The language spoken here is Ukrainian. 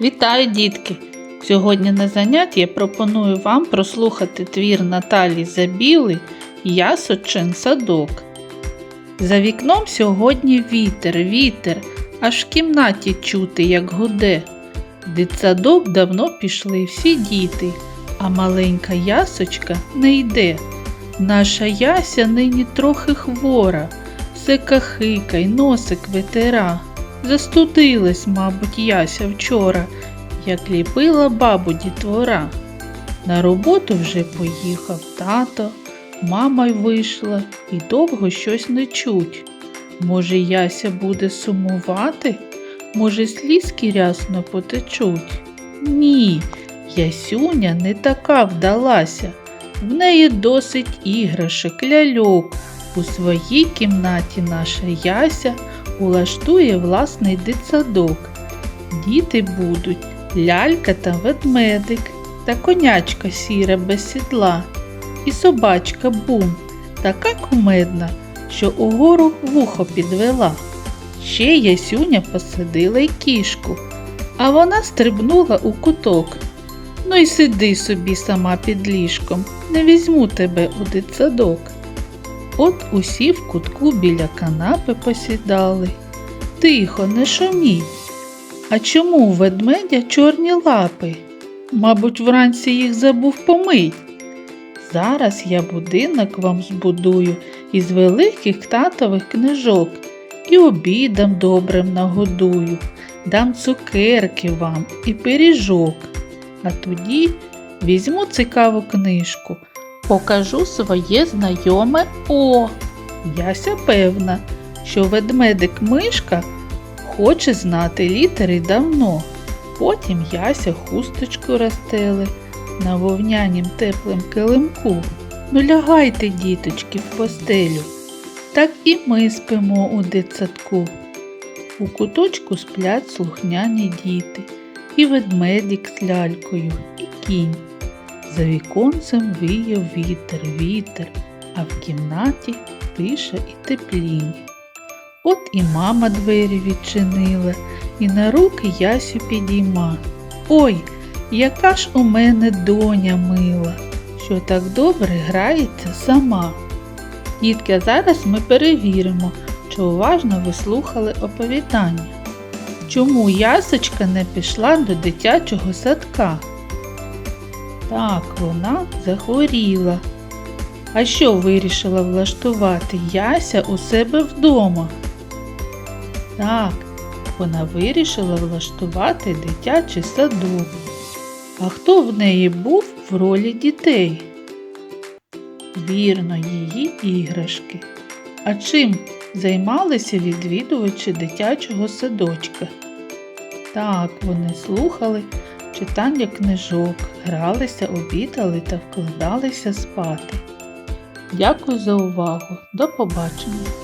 Вітаю, дітки! Сьогодні на занятті я пропоную вам прослухати твір Наталі Забіли Ясочин садок. За вікном сьогодні вітер, вітер, аж в кімнаті чути, як гуде. В Дитсадок давно пішли всі діти, а маленька ясочка не йде. Наша яся нині трохи хвора, все кахика й носик витира. Застудилась, мабуть, яся вчора, як ліпила бабу дітвора. На роботу вже поїхав тато, мама й вийшла і довго щось не чуть. Може, яся буде сумувати? Може, слізки рясно потечуть? Ні, ясюня не така вдалася. В неї досить іграшок, ляльок. У своїй кімнаті наша яся улаштує власний дитсадок. Діти будуть лялька та ведмедик, та конячка сіра без сідла, і собачка бум, така кумедна, що угору вухо підвела. Ще ясюня посадила й кішку, а вона стрибнула у куток. Ну й сиди собі сама під ліжком, не візьму тебе у дитсадок. От усі в кутку біля канапи посідали. Тихо, не шуміть. А чому у ведмедя чорні лапи? Мабуть, вранці їх забув помить. Зараз я будинок вам збудую із великих татових книжок і обідом добрим нагодую, дам цукерки вам і пиріжок. А тоді візьму цікаву книжку, покажу своє знайоме О. Яся певна, що ведмедик мишка хоче знати літери давно. Потім Яся хусточку розстели на вовнянім теплим килимку. Ну лягайте, діточки, в постелю. Так і ми спимо у дитсадку. У куточку сплять слухняні діти, і ведмедик з лялькою, і кінь. За віконцем віяв вітер, вітер, а в кімнаті тиша і теплінь. От і мама двері відчинила, і на руки Ясю підійма. Ой, яка ж у мене доня мила, що так добре грається сама. Дітки, а зараз ми перевіримо, чи уважно ви слухали оповідання. Чому ясочка не пішла до дитячого садка? Так, вона захворіла. А що вирішила влаштувати Яся у себе вдома? Так, вона вирішила влаштувати дитячий садок. А хто в неї був в ролі дітей? Вірно, її іграшки. А чим займалися відвідувачі дитячого садочка? Так, вони слухали читання книжок, гралися, обідали та вкладалися спати. Дякую за увагу. До побачення!